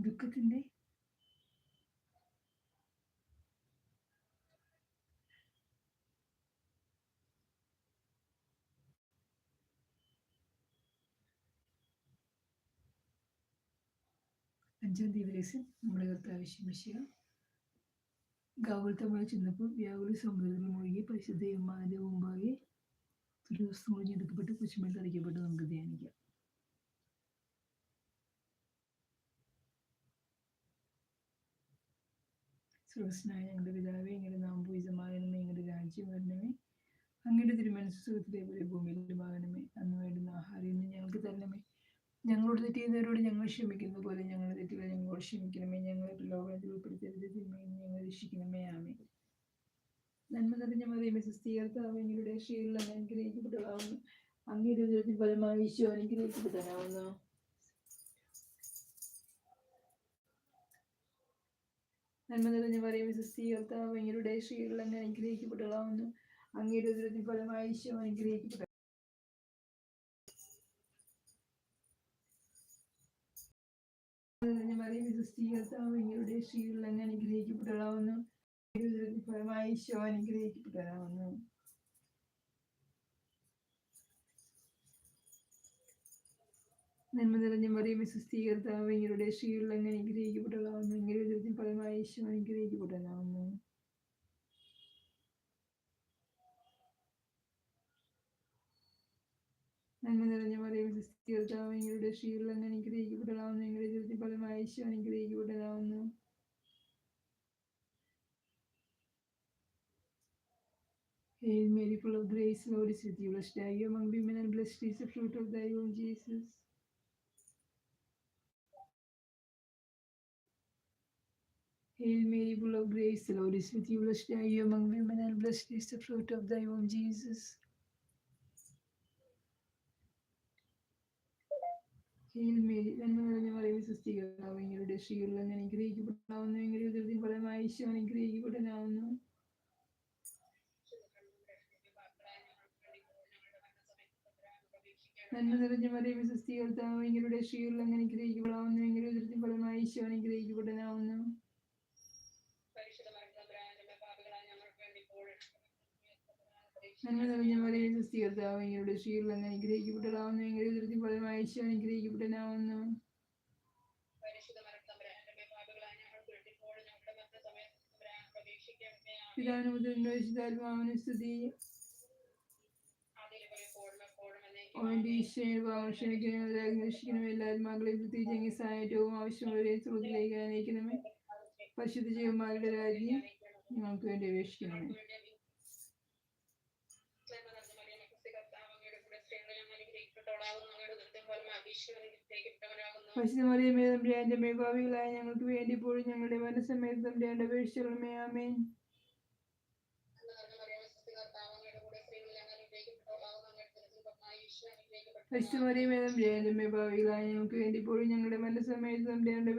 ദുഃഖത്തിന്റെ അഞ്ചാം തീയതി ദിവസം നമ്മുടെ കർത്താവ് ശമിക്കുക ഗാവുളത്തമായി ചെന്നപ്പോൾ വ്യാകുല സമുദ്രത്തിൽ മുഴുകി പരിശുദ്ധ യമ്മാന്റെ മുമ്പാകെ ഒരു ദിവസം എടുക്കപ്പെട്ട് കുശുമേൽ തളിക്കപ്പെട്ട് നമുക്ക് ധ്യാനിക്കാം. സുരസ്നായ ഞങ്ങളുടെ പിതാവേ ഇങ്ങനെ നാം പൂജിതമാകണമേ ഇങ്ങയുടെ രാജ്യം വരണമേ. അങ്ങയുടെ തിരുമനസ് സുഖത്തിലെ പോലെ ഭൂമിയിലുമാകണമേ അന്ന് വേണ്ടുന്ന ആഹാരം ഇന്ന് ഞങ്ങൾക്ക് തരണമേ. ഞങ്ങളോട് തെറ്റ് ചെയ്യുന്നവരോട് ഞങ്ങൾ ക്ഷമിക്കുന്ന പോലെ ഞങ്ങളുടെ തെറ്റുകൾ ഞങ്ങളോട് ക്ഷമിക്കണമേ. ഞങ്ങളെ പ്രലോഭനത്തിൽ ഉൾപ്പെടുത്തരുത് തിന്മയിൽ ഞങ്ങൾ രക്ഷിക്കണമേ. ആമേ നന്മ നിറഞ്ഞ മറിയമേ സുസ്ഥീകർത്താവ് എങ്ങളുടെ ഷീലിൽ അങ്ങനെ അങ്ങയുടെ ഫലമായി ഈശോ അനുഗ്രഹിക്കപ്പെട്ടതാവുന്നു നന്മ നിറഞ്ഞ പറയും വിശ്വസ്തി കർത്താവ് എങ്ങളുടെ ശ്രീകളിൽ അങ്ങ് അനുഗ്രഹിക്കപ്പെട്ടതാവുന്നു അങ്ങയുടെ ഉദരത്തിൽ ഫലമായി ഈശോ അനുഗ്രഹിക്കപ്പെട്ട. ഷീലിൽ അങ്ങ് അനുഗ്രഹിക്കപ്പെട്ടതാവുന്നു ഫലമായി ഈശോ അനുഗ്രഹിക്കപ്പെട്ടതാവുന്നു നന്മ നിറഞ്ഞ മറിയമേ സുസ്ഥീകർത്താവ് ഇങ്ങനെ ഷീലിൽ അങ്ങനെ അനുഗ്രഹിക്കപ്പെട്ടതാവുന്നു ഇങ്ങനെ ഉദരത്തിൽ പരമായ ഈശ്വരൻ അനുഗ്രഹിക്കപ്പെട്ടതാവുന്നു നന്മ നിറഞ്ഞ മറിയമേ സുസ്ഥീകർത്താവ് ഇങ്ങനെ ഷീലിൽ അങ്ങനെ അനുഗ്രഹിക്കപ്പെട്ടതാവുന്നു ഇങ്ങനെ ഉദരത്തിൽ പരമായ ഈശ്വരൻ അനുഗ്രഹിക്കപ്പെട്ടതാവുന്നു Hail Mary, full of grace, Lord is with you. Blessed are you among women, and blessed is the fruit of thy womb, Jesus. Hail Mary, full of grace, the Lord is with you. Blessed are you among women, and blessed is the fruit of thy womb, Jesus. Hail Mary, നന്മ നിറഞ്ഞ മറിയമേ സുസ്ഥികർത്താവ് എങ്ങളുടെ ഷീലിൽ അങ്ങ് അനുഗ്രഹിക്കപ്പെടാവുന്നു എങ്ങളുടെ ഉദരത്തിൻ ഫലമായി ഈശോ അനുഗ്രഹിക്കപ്പെടാനാവുന്നു നന്മ നിറഞ്ഞ മറിയമേ സുസ്ഥികർത്താവ് എങ്ങളുടെ ഷീലിൽ അങ്ങ് അനുഗ്രഹിക്കപ്പെടാവുന്നു എങ്ങളുടെ ഉദരത്തിൻ ഫലമായി ഈശോ അനുഗ്രഹിക്കപ്പെടാനാവുന്നു നിറഞ്ഞ മറിയമേ സുസ്ഥികർത്താവ് എങ്ങളുടെ അങ്ങ് ഈശോ വിശുദ്ധാത്മാവിന് സ്തുതി. ക്ഷമിക്കണമേ അന്വേഷിക്കണമേ എല്ലാ ആത്മാക്കളെയും പ്രത്യേകിച്ച് അങ്ങ് സഹായവും ആവശ്യമുള്ളവരെയും സുഹൃത്തിലേക്ക് അനയിക്കണമേ പരിശുദ്ധ ജീവന്മാരുടെ രാജ്യം ഞങ്ങൾക്ക് വേണ്ടി അപേക്ഷിക്കണമേ. പരിശുദ്ധമറിയമേ തമ്പുരാന്റെ മേഭാവികളായ ഞങ്ങൾക്ക് വേണ്ടി ഇപ്പോഴും ഞങ്ങളുടെ മനസ്സമേത് തമ്പുരാന്റെ അപേക്ഷിച്ചോളമേ ആമേൻ. പരിശുദ്ധമറിയമേ തമ്പുരാന്റെ മേഭാവികളായ ഞങ്ങൾക്ക് വേണ്ടി ഇപ്പോഴും ഞങ്ങളുടെ മനസ്സമേത് തമ്പുരാന്റെ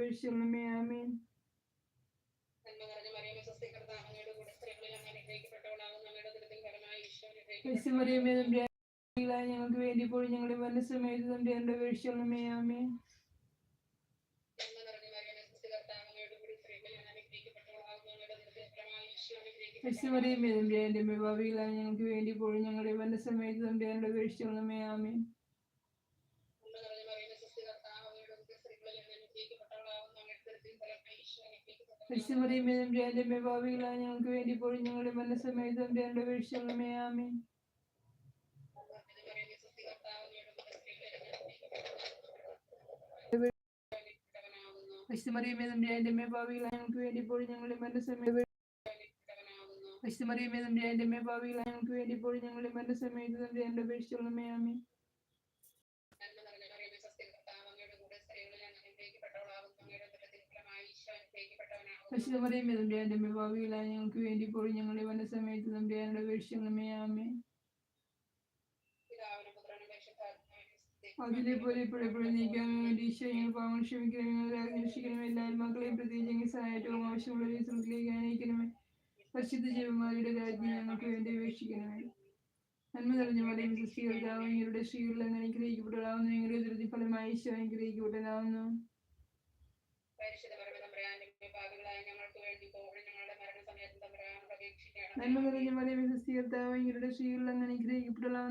ആമീൻ. ആമേൻ പരിശുദ്ധമറിയമേ തമ്പുരാൻ ഞങ്ങൾക്ക് വേണ്ടി പോയി. ഞങ്ങളുടെ അപേക്ഷിച്ചോളമേ ആമേൻ പരിശുദ്ധമറിയമേ തമ്പുരാന്റെ മേഭാവികളായ ഞങ്ങൾക്ക് വേണ്ടി പോയി. ഞങ്ങളുടെ അപേക്ഷിച്ചോളമേ ആമേൻ പരിശുദ്ധമറിയമേ തമ്പുരാന്റെ മേഭാവികളായ ഞങ്ങൾക്ക് വേണ്ടി പോയി. ഞങ്ങളുടെ മനസ്സമേത് തമ്പുരാന്റെ അപേക്ഷിച്ചോളമേ ആമേൻ പരിശുദ്ധമറിയമേ തമ്പുരാന്റെ മേഭാവികളായ ഞങ്ങൾക്ക് വേണ്ടി പോയി ഞങ്ങളുടെ മനസ്സമേത് പരിശുദ്ധമറിയമേ തമ്പുരാന്റെ മേഭാവികളായ ഞങ്ങൾക്ക് വേണ്ടി ഇപ്പോഴും ഞങ്ങളുടെ മനസ്സമേത് തമ്പുരാന്റെ അപേക്ഷിച്ചോളമേ ആമേൻ. പരിശുദ്ധമറിയമേ തമ്പുരാന്റെ മേഭാവികളായ ഞങ്ങൾക്ക് വേണ്ടി ഇപ്പോഴും ഞങ്ങളുടെ സമയത്ത് തമ്പുരാന്റെ അപേക്ഷിച്ചോളമേ ആമേൻ. അതിലെ പോലെ ഇപ്പോഴെപ്പോഴും നീക്കാൻ വേണ്ടി ഈശോ പാവം ക്ഷമിക്കണമേ അന്വേഷിക്കണമേ എല്ലാ മക്കളെയും പ്രത്യേകിച്ച് ഞങ്ങൾ സഹായവും ആവശ്യമുള്ള സ്ഥലത്തിലേക്ക് അനയിക്കണമേ പരിശുദ്ധ ജീവന്മാരുടെ രാജ്യം ഞങ്ങൾക്ക് വേണ്ടി അപേക്ഷിക്കണമേ. നന്മ നിറഞ്ഞ മലയും സൃഷ്ടികൾക്കാവും നിങ്ങളുടെ ശ്രീകളിൽ അങ്ങ് അനുഗ്രഹിക്കപ്പെട്ടതാവുന്നു ഞങ്ങളുടെ ദുരിത ഫലമായി ഈശോ അനുഗ്രഹിക്കപ്പെട്ടതാവുന്നു. നന്മ നിറഞ്ഞ മറിയമേ സൃഷ്ടികർത്താവും ഇങ്ങയുടെ ശ്രീകളിൽ അങ്ങനെ ഫലമായി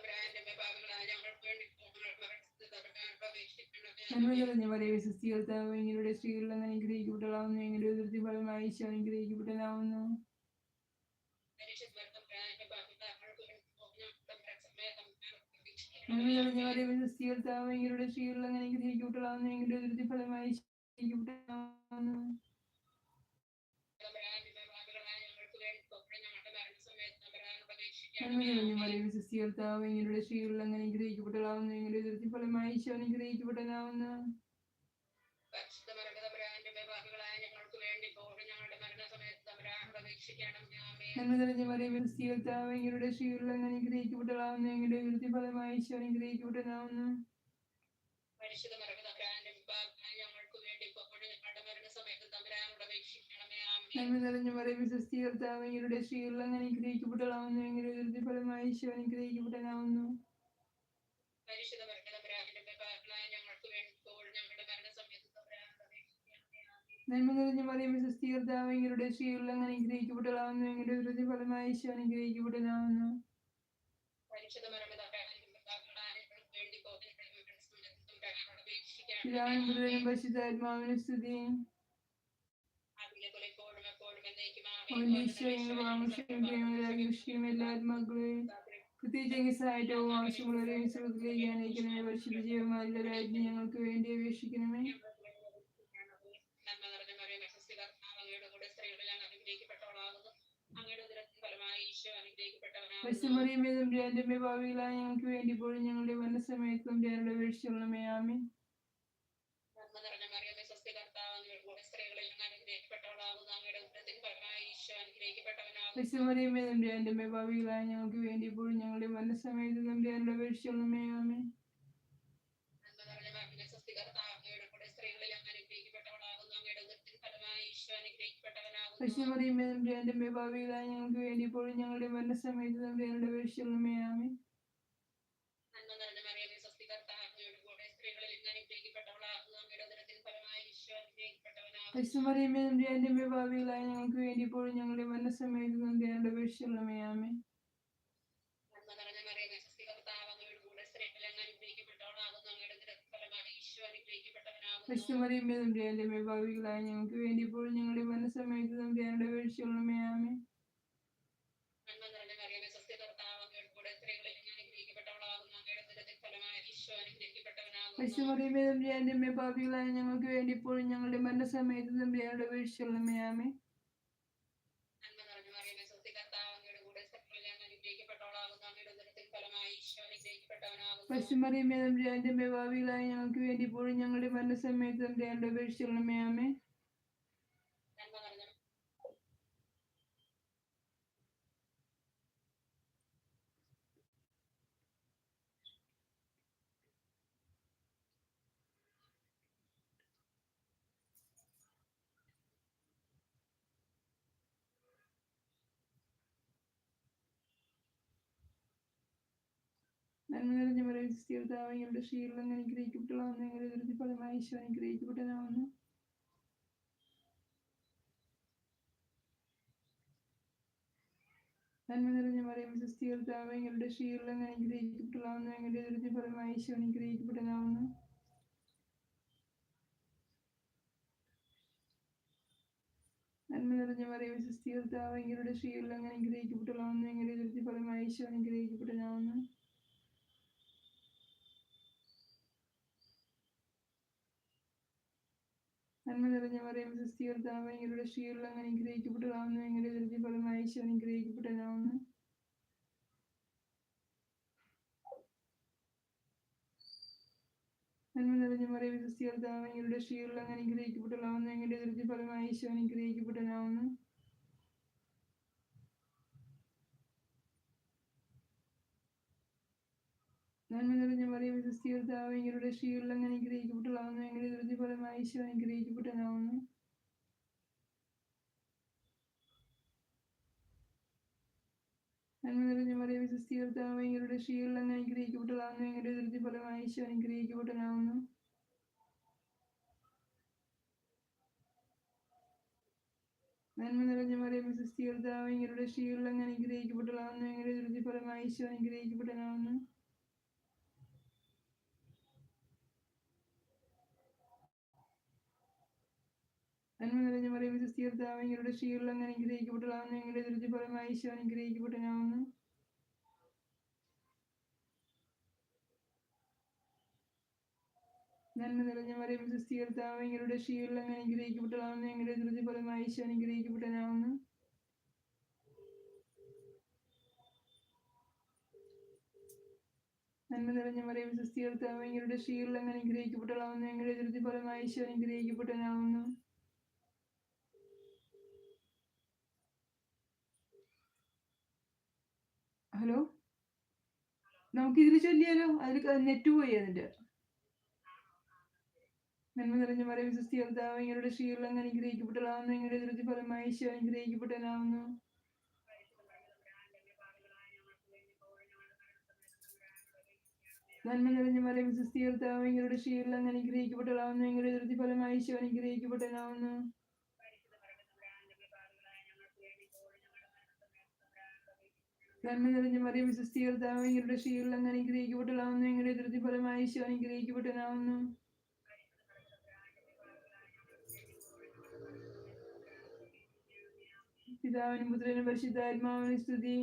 നന്മ നിറഞ്ഞ മറിയമേ ക്രിസ്തീയർത്താവ് ഇങ്ങയുടെ ശ്രീകളിൽ അങ്ങ് അനുഗ്രഹിക്കപ്പെടലാവുന്നു ഫലമായി ഈശോ തമ്പുരാന്റെ പാപികളായ ഞങ്ങൾക്ക് വേണ്ടി പോകണം ഞങ്ങളുടെ മരണസമയത്ത് തമ്പുരാനോട് നന്മ അപേക്ഷിക്കണം നിറഞ്ഞ മറിയമേ ക്രിസ്തീയർത്താവ് ഇങ്ങയുടെ ശ്രീകളിൽ അങ്ങ് അനുഗ്രഹിക്കപ്പെടലാവുന്നു എങ്ങളുടെ ദൃഷ്ടി ഫലമായി ഈശോ അനുഗ്രഹിക്കപ്പെടാനാവുന്നു പരിശുദ്ധ പരമതമ്പുരാന്റെ പാപികളായ ഞങ്ങൾക്ക് വേണ്ടി പോകണം. ഞങ്ങളുടെ മരണസമയത്ത് തമ്പുരാനോട് അപേക്ഷിക്കണം ആമേൻ. നന്മ നിറഞ്ഞ മറിയമേ ക്രിസ്തീയർത്താവ് ഇങ്ങയുടെ ശ്രീകളിൽ അങ്ങ് അനുഗ്രഹിക്കപ്പെടലാവുന്നു എങ്ങളുടെ ദൃഷ്ടി ഫലമായി ഈശോ അനുഗ്രഹിക്കപ്പെടാനാവുന്നു പരിശുദ്ധ പരമതമ്പുരാന്റെ അനുഗ്രഹിക്കപ്പെടാനാവുന്നു പരിശുദ്ധ പരമതമ്പുരാന്റെ പാപികളായ ഞങ്ങൾക്ക് വേണ്ടി പോകണം ഞങ്ങളുടെ മരണസമയത്ത് തമ്പുരാനോട് അപേക്ഷിക്കണമേ ആമേൻ നന്മ നിറഞ്ഞ മറിയമേ ഇങ്ങയുടെ ശ്രീകളിൽ അങ്ങനെ അനുഗ്രഹിക്കപ്പെടലാവുന്നു എങ്ങനെ ഹൃദയഫലമായി ഫലമായി ഈശോ പരമതമ്പുരാന്റെ പാപികളായ ഞങ്ങൾക്ക് വേണ്ടി പോകണം ഞങ്ങളുടെ മരണസമയത്ത് തമ്പുരാനോട് അപേക്ഷിക്കണമേ പിതാവിനും ആമേൻ പുത്രനും പരിശുദ്ധാത്മാവിനും സ്തുതി അതിലെ പോലെ എപ്പോഴും എപ്പോഴും എന്നേക്കും ഈശോയുടെ വാങ്ങുഷയും എല്ലാ ആത്മാക്കളെയും പ്രത്യേകിച്ച് സഹായവും ആവശ്യമുള്ളവരെയും സുഹൃത്തിലേക്ക് അനയിക്കണമേ പരിശുദ്ധ ജീവമാരിലരായിട്ട് ഞങ്ങൾക്ക് വേണ്ടി അപേക്ഷിക്കണമേ നന്മ നിറഞ്ഞ മറിയമേ, ക്രിസ്തു കർത്താവ് അങ്ങയുടെ കൂടെ സ്ത്രീകളിൽ അങ്ങ് അനുഗ്രഹിക്കപ്പെട്ടവളാകുന്നു. അങ്ങയുടെ ഉദരത്തിൻ ഫലമായി ഈശോ അനുഗ്രഹിക്കപ്പെട്ടവനാകുന്നു. പശുമറിയമേ തമ്പുരാന്റെ ഭാവികളായ ഞങ്ങൾക്ക് വേണ്ടി പോലും ഞങ്ങളുടെ വന്ന സമയത്തും ഞങ്ങളുടെ വീഴ്ചയുള്ളമേ ആമേ പശുമറിയമേ തമ്പുരാന്റെ ഭാവികളായ ഞങ്ങൾക്ക് വേണ്ടി ഇപ്പോഴും ഞങ്ങളുടെ മരണസമയത്തും തമ്പുരാനുടെ വീഴ്ചയുള്ളമേ ആമേ നന്മ നിറഞ്ഞ മറിയമേ, ക്രിസ്തു കർത്താവ് അങ്ങയുടെ കൂടെ സ്ത്രീകളിൽ അങ്ങ് അനുഗ്രഹിക്കപ്പെട്ടവളാകുന്നു. അങ്ങയുടെ ഉദരത്തിൻ ഫലമായി ഈശോ അനുഗ്രഹിക്കപ്പെട്ടവനാകുന്നു. പശുമറിയമേ തമ്പുരാന്റെ ഭാവികളായ ഞങ്ങൾക്ക് വേണ്ടി ഇപ്പോഴും ഞങ്ങളുടെ മരണസമയത്തും തമ്പുരാനുടെ വീഴ്ചയുള്ളമേ ആമേ നന്മ നിറഞ്ഞ മറിയമേ, ക്രിസ്തു കർത്താവ് സ്ത്രീകളിൽ അങ്ങ് അനുഗ്രഹിക്കപ്പെട്ടവളാകുന്നു. ഭാവികളായ ഞങ്ങൾക്ക് വേണ്ടി ഇപ്പോഴും ഞങ്ങളുടെ മരണസമയത്തും നന്ദിയാണ്ട് വീഴ്ചയുള്ളമേ ആമേ നന്മ നിറഞ്ഞ മറിയമേ, കർത്താവ് അങ്ങയുടെ കൂടെ സ്ത്രീകളിൽ അങ്ങ് അനുഗ്രഹിക്കപ്പെട്ടവളാകുന്നു. അങ്ങയുടെ ഉദരത്തിൻ ഫലമായി ഈശോ അനുഗ്രഹിക്കപ്പെട്ടവനാകുന്നു. പശുമറിയമേ തമ്പുരാന്റെ ഭാവികളായ ഞങ്ങൾക്ക് വേണ്ടി ഇപ്പോഴും ഞങ്ങളുടെ തമ്പുരാനുടെ വീഴ്ചയുള്ളമേ ആമേ പശുമറിയമേ ഞങ്ങൾക്ക് വേണ്ടി ഇപ്പോഴും ഞങ്ങളുടെ മരണ സമയത്ത് വീഴ്ചയുള്ളമേ ആമേ നന്മ നിറഞ്ഞ മറിയമേ, ക്രിസ്തു കർത്താവ് അങ്ങയുടെ കൂടെ സ്ത്രീകളിൽ അങ്ങ് അനുഗ്രഹിക്കപ്പെട്ടവളാകുന്നു. അങ്ങയുടെ ഉദരത്തിൻ ഫലമായി ഈശോ അനുഗ്രഹിക്കപ്പെട്ടവനാകുന്നു. പശുമറിയമേ തമ്പുരാന്റെ ഭാവികളായ ഞങ്ങൾക്ക് വേണ്ടി ഇപ്പോഴും ഞങ്ങളുടെ മരണസമയത്തും തമ്പുരാനുടെ വീഴ്ചയുള്ളമേ ആമേ നന്മ നിറഞ്ഞ നന്മ നിറഞ്ഞ ഞങ്ങളുടെ ശീലം അനുഗ്രഹിക്കപ്പെട്ടതാവുന്നു ഞങ്ങളുടെ ദുരിത ഫലമായി ഈശോ അനുഗ്രഹിക്കപ്പെട്ടതാവുന്നു നന്മ നിറഞ്ഞ മറിയം ഞങ്ങളുടെ ശീലം അനുഗ്രഹിക്കപ്പെട്ടതാവുന്നു ഞങ്ങളുടെ ദുരിത ഫലമായി ഈശോ അനുഗ്രഹിക്കപ്പെട്ടതാവുന്നു നന്മ നിറഞ്ഞ മറിയം ഞങ്ങളുടെ ശീലം അനുഗ്രഹിക്കപ്പെട്ടതാവുന്നു ഞങ്ങളുടെ ദുരിത ഫലമായി ഈശോ അനുഗ്രഹിക്കപ്പെട്ടതാവുന്നു നന്മ നിറഞ്ഞ മറിയം ക്രിസ്തീർത്താവ് എങ്ങളുടെ ശീലം അനുഗ്രഹിക്കപ്പെട്ടതാവുന്നു എങ്ങളുടെ ദുരിത ഫലമായി ഈശോ അനുഗ്രഹിക്കപ്പെട്ടതാവുന്നു നന്മ നിറഞ്ഞ മറിയ വിശ്വസ്തികർത്താവ് എങ്ങളുടെ സ്ത്രീകളിൽ അങ്ങ് അനുഗ്രഹിക്കപ്പെട്ടവളാവുന്നു എങ്ങളുടെ ദുരിത ഫലമായി ഈശോ അനുഗ്രഹിക്കപ്പെട്ടവനാവുന്നു നന്മ നിറഞ്ഞ മറിയം വിശ്വസ്തികർത്താവ് എങ്ങളുടെ സ്ത്രീകളിൽ അങ്ങ് അനുഗ്രഹിക്കപ്പെട്ടവളാവുന്നു എങ്ങളുടെ ദുരിത ഫലമായി ഈശോ അനുഗ്രഹിക്കപ്പെട്ടവനാവുന്നു. നന്മ നിറഞ്ഞ നന്മ നിറഞ്ഞ നന്മ നിറഞ്ഞ മറിയ വിശ്വസ്തികർത്താവ് എങ്ങളുടെ സ്ത്രീകളിൽ അങ്ങ് അനുഗ്രഹിക്കപ്പെട്ടവളാവുന്നു ഞങ്ങളുടെ ദുരിത ഫലമായി ഈശോ അനുഗ്രഹിക്കപ്പെട്ടനാവുന്നു നന്മ നിറഞ്ഞ മറിയ വിശ്വസ്തികർത്താവ് എങ്ങളുടെ സ്ത്രീകളിൽ അങ്ങ് അനുഗ്രഹിക്കപ്പെട്ടവളാവുന്നു ഞങ്ങളുടെ ദുരിത ഫലമായി ഈശോ അനുഗ്രഹിക്കപ്പെട്ടനാവുന്നു നന്മ നിറഞ്ഞ മറിയ വിശ്വസ്തികർത്താവ് എങ്ങളുടെ സ്ത്രീകളിൽ അങ്ങ് അനുഗ്രഹിക്കപ്പെട്ടവളാവുന്നു ഞങ്ങളുടെ ദുരിത ഫലമായി ഈശോ അനുഗ്രഹിക്കപ്പെട്ടവനാവുന്നു ഹലോ? നമുക്ക് ഇതിൽ ചൊല്ലിയാലോ അതിൽ നെറ്റ് പോയി അതിന്റെ. നന്മ നിറഞ്ഞ മറിയ വിശ്വസ്തികർത്താവ് എങ്ങളുടെ സ്ത്രീകളിൽ അങ്ങ് അനുഗ്രഹിക്കപ്പെട്ടവളാവുന്നു എങ്ങളുടെ ധൃതി ഫലമായി ഈശോ അനുഗ്രഹിക്കപ്പെട്ടവനാവുന്നു നന്മ നിറഞ്ഞ മറിയ വിശ്വസ്തികർത്താവ് എങ്ങളുടെ സ്ത്രീകളിൽ അങ്ങ് അനുഗ്രഹിക്കപ്പെട്ടവളാവുന്നു എങ്ങളുടെ ധൃതി ഫലമായി ഈശോ നന്മ നിറഞ്ഞ മറിയം വിശ്വസ്തികർത്താവ് എങ്ങളുടെ സ്ത്രീകളിൽ അങ്ങ് അനുഗ്രഹിക്കപ്പെട്ടതാവുന്നു എങ്ങളുടെ ധൃതിഫലമായി ഫലമായി ഈശോ അനുഗ്രഹിക്കപ്പെട്ടവനാവുന്നു. പിതാവിനും പുത്രനും പരിശുദ്ധാത്മാവിന് സ്തുതി.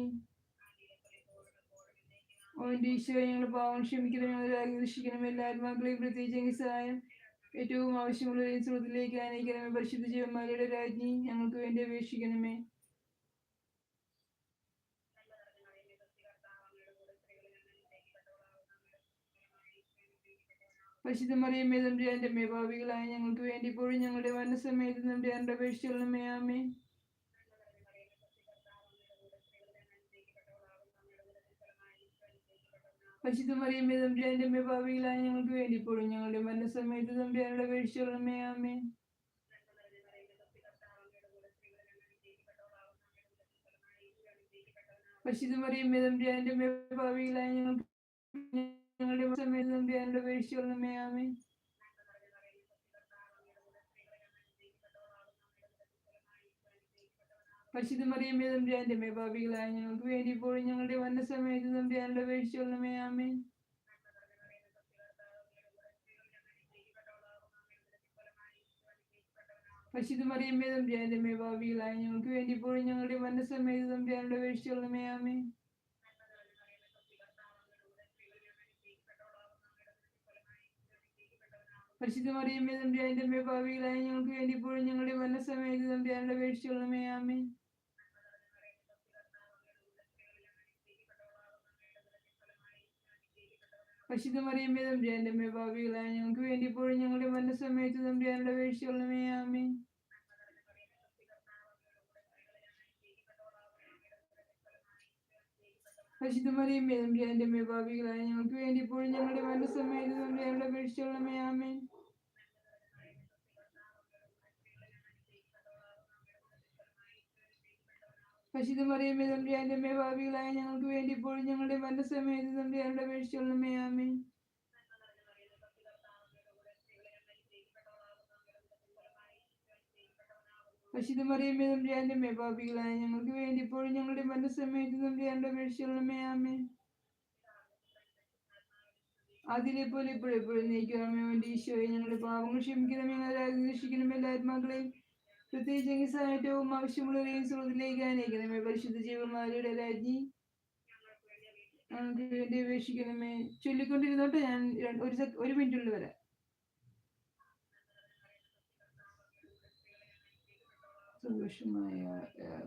ഓന്റെ ഈശോ ഞങ്ങളുടെ പാവം ക്ഷമിക്കണം ഞങ്ങൾ ആകർഷിക്കണം എല്ലാ ആത്മാക്കളെയും പ്രത്യേകിച്ച് സഹായം ഏറ്റവും ആവശ്യമുള്ളവരെയും സുഹൃത്തിലേക്ക് അനയിക്കണമേ പരിശുദ്ധ ജീവന്മാരുടെ രാജ്ഞി ഞങ്ങൾക്ക് വേണ്ടി അപേക്ഷിക്കണമേ. പരിശുദ്ധ മറിയമ്മേ തമ്പുരാന്റെ അമ്മേ ഭാവികളായ ഞങ്ങൾക്ക് വേണ്ടി ഇപ്പോഴും ഞങ്ങളുടെ മരണസമയത്ത് തമ്പുരാന്റെ അപേക്ഷിച്ചുള്ളമേ ആമേ പരിശുദ്ധ മറിയമ്മേ തമ്പുരാന്റെ അമ്മേ ഭാവികളായ ഞങ്ങൾക്ക് വേണ്ടി ഇപ്പോഴും ഞങ്ങളുടെ മരണസമയത്ത് തമ്പുരാനോട് അപേക്ഷിച്ചുള്ളമേ ആമേ പരിശുദ്ധ മറിയമ്മേ തമ്പുരാന്റെ അമ്മേ ഭാവികളായ ഞങ്ങൾക്ക് ഞങ്ങളുടെ സമയത്ത് തമ്പുരാനോട് അപേക്ഷിച്ചുള്ളമേ ആമേ പരിശുദ്ധ മറിയമ്മേ തമ്പുരാന്റെ അമ്മേ ഭാവികളായ ഞങ്ങൾക്ക് വേണ്ടി ഇപ്പോഴും ഞങ്ങളുടെ മരണസമയത്ത് തമ്പുരാനോട് അപേക്ഷിച്ചുള്ളമേ ആമേ പരിശുദ്ധ മറിയമ്മേ തമ്പുരാന്റെ അമ്മേ ഭാവികളായ ഞങ്ങൾക്ക് വേണ്ടി ഇപ്പോഴും ഞങ്ങളുടെ മരണസമയത്ത് തമ്പുരാനോട് അപേക്ഷിച്ചുള്ളമേ ആമേ പരിശുദ്ധ മറിയമ്മേ തമ്പുരാന്റെ അമ്മേ ഭാവികളായ ഞങ്ങൾക്ക് വേണ്ടി ഇപ്പോഴും ഞങ്ങളുടെ മരണസമയത്ത് തമ്പുരാനോട് അപേക്ഷിച്ചുള്ളമേ ആമേ പരിശുദ്ധ മറിയമ്മേ തമ്പുരാന്റെ അമ്മേ ഭാവികളായ ഞങ്ങൾക്ക് വേണ്ടി ഇപ്പോഴും ഞങ്ങളുടെ മരണസമയത്ത് തമ്പുരാനോട് അപേക്ഷിച്ചുള്ളമേ ആമേ പരിശുദ്ധ മറിയമ്മേ തമ്പുരാന്റെ അമ്മേ ഭാവികളായ ഞങ്ങൾക്ക് വേണ്ടി ഇപ്പോഴും ഞങ്ങളുടെ മരണസമയത്ത് അപേക്ഷിച്ചുള്ളമേ ആമേൻ പരിശുദ്ധ മറിയമേ തമ്പുരാന്റെ അമ്മേ ഭാവികളായ ഞങ്ങൾക്ക് വേണ്ടി ഇപ്പോഴും ഞങ്ങളുടെ മരണസമയത്ത് തമ്പുരാനോട് അപേക്ഷിച്ചുള്ളമേ ആമേ പരിശുദ്ധ മറിയമേ തമ്പുരാന്റെ അമ്മേ ഭാവികളായ ഞങ്ങൾക്ക് വേണ്ടി ഇപ്പോഴും ഞങ്ങളുടെ മരണസമയത്ത് തമ്പുരാനോട് അപേക്ഷിച്ചുള്ളമേ ആമേ അതിലെ പോലെ ഇപ്പോഴെപ്പോഴും നീക്കണമേ വേണ്ടി ഈശോയെ ഞങ്ങളുടെ പാവങ്ങൾ ക്ഷമിക്കണമേ ഞങ്ങളെ അന്വേഷിക്കണമേ എല്ലാ ആത്മാക്കളെയും പ്രത്യേകിച്ച് സഹായവും ആവശ്യമുള്ളവരെയും സുഹൃത്തിലേക്ക് അനയിക്കണമേ പരിശുദ്ധ ജീവന്മാരുടെ രാജ്ഞി. ഞങ്ങൾക്ക് വേണ്ടി അപേക്ഷിക്കണമേ ചൊല്ലിക്കൊണ്ടിരുന്നോട്ടെ ഞാൻ ഒരു ഒരു മിനിറ്റുള്ളിൽ വരാം. സന്തോഷമായ ആ,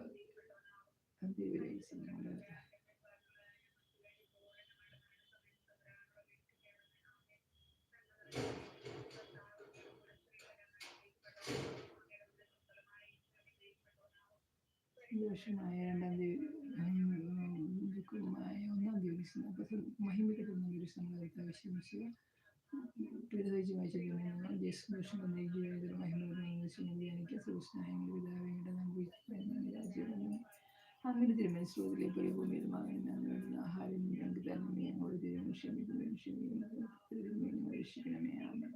ഞങ്ങളുടെ സന്തോഷമായ രണ്ടാം തീയതി ഒന്നാം ദിവസം അപ്പോൾ മഹിമയ്ക്കപ്പെടുന്ന ദിവസം ആവശ്യമില്ല പിതാവിച്ച് വായിച്ചിരിക്കുന്ന ജയസന്തോഷം ജീവിതത്തിൽ മഹിമ ധ്യാനിക്കുക സുസ്നായങ്ങളുടെ പിതാവിയുടെ നമ്പി രാജ്യം അങ്ങനെ തിരുമനസ്രോതിലെ പരിഭൂമിയിൽ മകനാണ്. ആഹാരം ഞങ്ങൾക്ക് തന്നെ ഞങ്ങളോട് തിരുമ ക്ഷമിക്കുന്നു ക്ഷമിക്കുന്നു രക്ഷിക്കണമേ ആമേ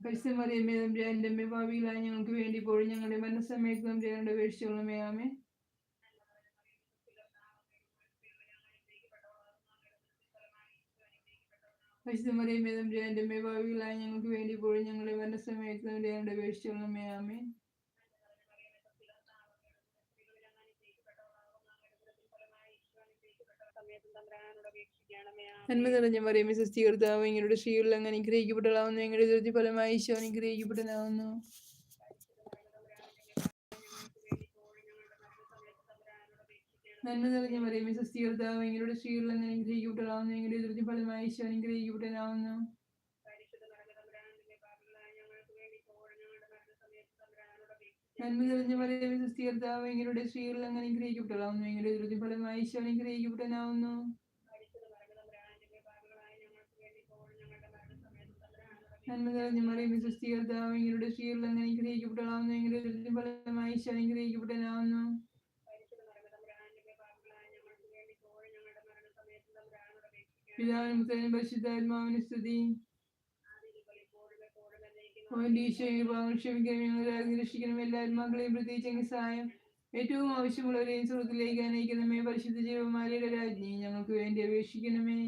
പരിസമറിയമ്മേ തമ്പുരാന്റെ അമ്മ ഭാവിയിലായ ഞങ്ങൾക്ക് വേണ്ടി ഇപ്പോഴും ഞങ്ങളുടെ മനസ്സമയത്ത് തമ്പുരാനുടെ വീഴ്ചകളുമേ ആമേ പരിസമറിയമ്മേ തമ്പുരാന്റെ അമ്മ ഭാവിയിലായ ഞങ്ങൾക്ക് വേണ്ടി ഇപ്പോഴും ഞങ്ങളുടെ മനസ്സമയത്ത് തമ്പുരാനുടെ വീഴ്ചകളുമേ ആമേ നന്മ നിറഞ്ഞ മറിയമ്മ സൃഷ്ടികർത്താവ് ഇങ്ങനെ ശ്രീകളിൽ അങ്ങ് അനുഗ്രഹിക്കപ്പെട്ടതാവുന്നു. ഞങ്ങളുടെ ദുരിത ഫലമായി ഈശോ അനുഗ്രഹിക്കപ്പെട്ടതാവുന്നു. നന്മ നിറഞ്ഞ മറിയമ്മ സൃഷ്ടികർത്താവ് ഇങ്ങയുടെ ശ്രീകളിൽ അങ്ങനെ അനുഗ്രഹിക്കപ്പെട്ടതാവുന്നു. ഞങ്ങളുടെ ദുരിത ഫലമായി ഈശോ അനുഗ്രഹിക്കപ്പെട്ടതാവുന്നു. നന്മ നിറഞ്ഞ മറിയമ്മ ദുരിത ഫലമായി ഈശോ അനുഗ്രഹിക്കപ്പെട്ടതാവുന്നു. നന്മ നിറഞ്ഞ ശ്രീകളിൽ അങ്ങനെ അനുഗ്രഹിക്കപ്പെട്ടതാവുന്നു ഞങ്ങളുടെ ദുരിത ഫലമായി ഈശോ അനുഗ്രഹിക്കപ്പെട്ടതാവുന്നു പിതാവിനും എല്ലാ ആത്മാക്കളെയും പ്രത്യേകിച്ച് സഹായം. ഏറ്റവും ആവശ്യമുള്ളവരെയും സുഹൃത്തിലേക്ക് അനയിക്കണമേ പരിശുദ്ധ ജീവമാലയുടെ രാജ്ഞി ഞങ്ങൾക്ക് വേണ്ടി അപേക്ഷിക്കണമേ.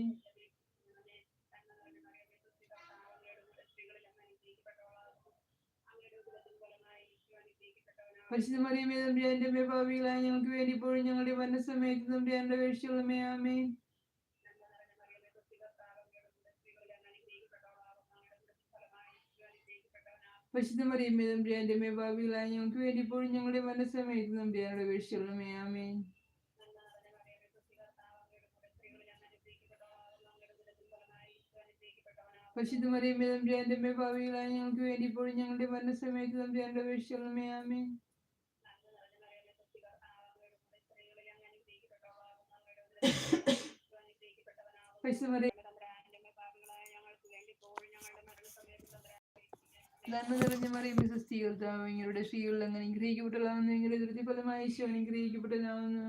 പരിശുദ്ധ മറിയമേ തമ്പുരാന്റെ അമ്മേ ഭാവികളായ ഞങ്ങൾക്ക് വേണ്ടി ഇപ്പോഴും ഞങ്ങളുടെ മരണസമയത്ത് തമ്പുരാന്റെ ആമേ പരിശുദ്ധ മറിയമേ തമ്പുരാന്റെ അമ്മേ ഭാവികളായ ഞങ്ങൾക്ക് വേണ്ടി ഇപ്പോഴും ഞങ്ങളുടെ മരണസമയത്ത് തമ്പുരാന്റെ ആമേ പരിശുദ്ധ മറിയമേ തമ്പുരാന്റെ അമ്മേ ഭാവികളായ ഞങ്ങൾക്ക് വേണ്ടി ഇപ്പോഴും ഞങ്ങളുടെ മരണസമയത്ത് തമ്പുരാന്റെ അപേക്ഷകളുമേ ആമേ നന്മ നിറഞ്ഞ അങ്ങനെ അനുഗ്രഹിക്കപ്പെട്ടതാവുന്നു നിങ്ങളുടെ ധൃതി ഫലമായി ഈശോ അനുഗ്രഹിക്കപ്പെട്ടതാവുന്നു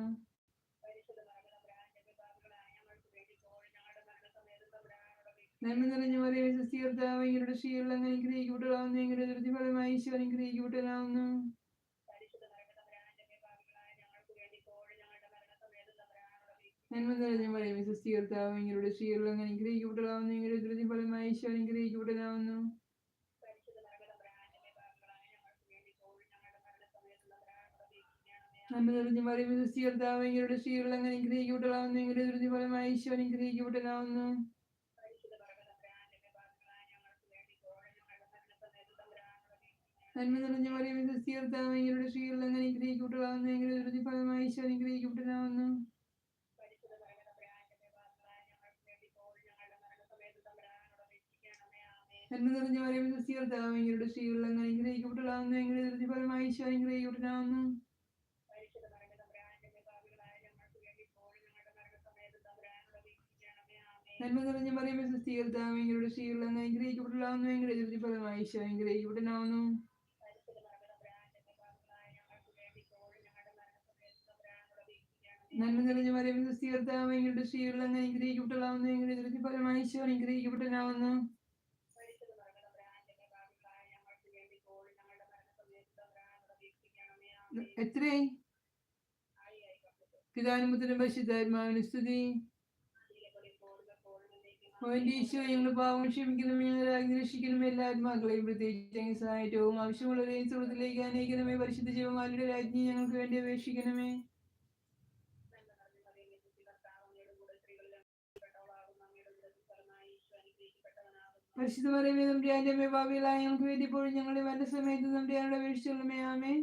നന്മ നിറഞ്ഞ മറിയമേ സ്വസ്ഥീകർത്താവ് നിങ്ങളുടെ സ്ത്രീകളിൽ അങ്ങനെ അനുഗ്രഹിക്കപ്പെട്ടതാവുന്നു നിങ്ങളുടെ ധൃതി ഫലമായി ഈശോ നന്മ നിറഞ്ഞ മറിയമേ സ്വസ്ഥീകർത്താവ് നിങ്ങളുടെ സ്ത്രീകളിൽ അങ്ങനെ അനുഗ്രഹിക്കപ്പെട്ടതാവുന്നു നിങ്ങളുടെ ധൃതി ഫലമായി ഈശോ അനുഗ്രഹിക്കപ്പെട്ടതാവുന്നു നന്മ നിറഞ്ഞ മറിയമേ സ്വസ്ഥീകർത്താവ് നിങ്ങളുടെ സ്ത്രീകളിൽ അങ്ങനെ അനുഗ്രഹിക്കപ്പെട്ടതാവുന്നു നന്മ നിറഞ്ഞ മറിയമേ സ്വസ്ഥീകർത്താവ് നിങ്ങളുടെ സ്ത്രീകളിൽ അങ്ങനെ അനുഗ്രഹിക്കപ്പെട്ടതാവുന്നു നിങ്ങളുടെ ധൃതി ഫലമായി ഈശോ അനുഗ്രഹിക്കപ്പെട്ടതാവുന്നു നന്മ നിറഞ്ഞ പറയുമ്പോൾ സ്വസ്ഥീകർത്താവ് നിങ്ങളുടെ സ്ത്രീകളിൽ അങ്ങനെ അനുഗ്രഹിക്കപ്പെട്ടതാവുന്നു നിങ്ങളുടെ ധൃതി ഫലമായി ഈശോ അനുഗ്രഹിക്കപ്പെട്ടതാവുന്നു നന്മ നിറഞ്ഞ പറയുമ്പോൾ സ്ത്രീകളിൽ അങ്ങനെ അനുഗ്രഹിക്കപ്പെട്ടതാവുന്നു നിങ്ങളുടെ ധൃതി ഫലമായി ഈശോ അനുഗ്രഹിക്കപ്പെട്ടതാവുന്നു നന്മ നിറഞ്ഞ നിങ്ങളുടെ സ്ത്രീകളിൽ അങ്ങനെ അനുഗ്രഹിക്കപ്പെട്ടതാവുന്നു നിങ്ങളുടെ ധൃതി ഫലമായി ഈശോ അനുഗ്രഹിക്കപ്പെട്ടതാവുന്നു എത്രയായി പിതാവിനും പുത്രനും പരിശുദ്ധാത്മാവിന് സ്തുതി. ഈശോ ഞങ്ങൾ പാവം ക്ഷമിക്കണമേ ഞങ്ങളെ രക്ഷിക്കണമേ എല്ലാ ആത്മാക്കളെയും പ്രത്യേകിച്ച് സഹായറ്റവും ആവശ്യമുള്ളവരെയും സുഹൃത്തിലേക്ക് അനയിക്കണമേ പരിശുദ്ധ ജീവമാലിയുടെ രാജ്ഞി ഞങ്ങൾക്ക് വേണ്ടി അപേക്ഷിക്കണമേ. പരിശുദ്ധ പറയുമേ നമ്മുടെ അമ്മ ഭാവികളായ ഞങ്ങൾക്ക് വേണ്ടി ഇപ്പോഴും ഞങ്ങളുടെ വല്ല സമയത്ത് നമ്മുടെ ആളുടെ അപേക്ഷിച്ചുള്ളമേ ആമേ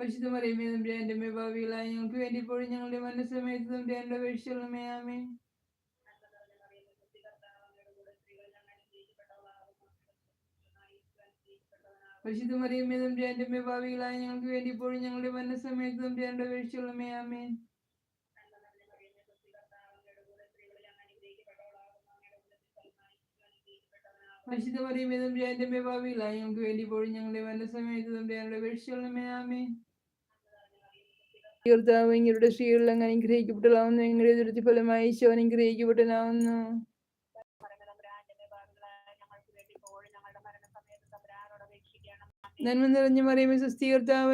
പരിശുദ്ധ മറിയമേ തമ്പുരാന്റെ മേ ഭാവികളായ ഞങ്ങൾക്ക് വേണ്ടി ഇപ്പോഴും ഞങ്ങളുടെ മനസ്സമയത്ത് തമ്പുരാന്റെ അപേക്ഷകളുമേ ആമേ പരിശുദ്ധ മറിയമേ തമ്പുരാന്റെ മേ ഭാവികളായ ഞങ്ങൾക്ക് വേണ്ടി ഇപ്പോഴും ഞങ്ങളുടെ മനസ്സമയത്ത് തമ്പുരാന്റെ അപേക്ഷകളുമേ ആമേ പരിശുദ്ധ മറിയമേ തമ്പുരാന്റെ മേ ഭാവികളായ ഞങ്ങൾക്ക് വേണ്ടി ഇപ്പോഴും ഞങ്ങളുടെ മനസ്സമയത്ത് തമ്പുരാന്റെ അപേക്ഷകളുമേ ആമേ കർത്താവ് ഇങ്ങരുടെ സ്ത്രീകളിൽ അനുഗ്രഹിക്കപ്പെട്ടതാവുന്നു എങ്ങളുടെ ദുരിത ഫലമായി ഈശോ അനുഗ്രഹിക്കപ്പെട്ടതാവുന്നു നന്മ നിറഞ്ഞു മറിയമേ സുസ്ഥീകർത്താവ്